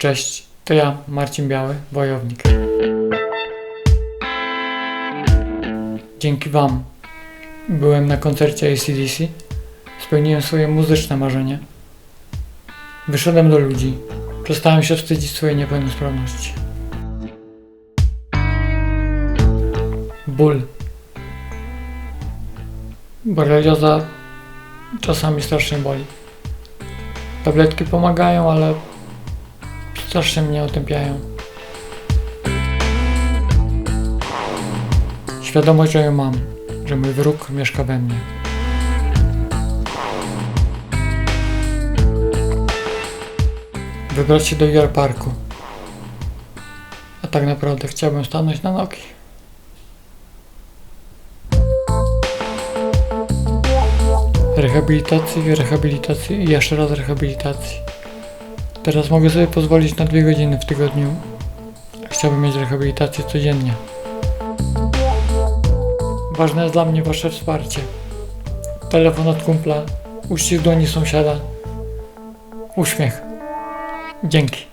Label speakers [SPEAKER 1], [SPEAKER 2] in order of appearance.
[SPEAKER 1] Cześć, to ja, Marcin Biały, wojownik. Dzięki Wam byłem na koncercie ACDC, spełniłem swoje muzyczne marzenie. Wyszedłem do ludzi, przestałem się wstydzić swojej niepełnosprawności. Ból. Borelioza czasami strasznie boli. Tabletki pomagają, ale strasznie mnie otępiają. Świadomość, że ją mam, że mój wróg mieszka we mnie. Wybrać się do Yar Parku. A tak naprawdę chciałbym stanąć na nogi. Rehabilitacji, rehabilitacji i jeszcze raz rehabilitacji. Teraz mogę sobie pozwolić na dwie godziny w tygodniu. Chciałbym mieć rehabilitację codziennie. Ważne jest dla mnie Wasze wsparcie. Telefon od kumpla, uścisk dłoni sąsiada, uśmiech. Dzięki.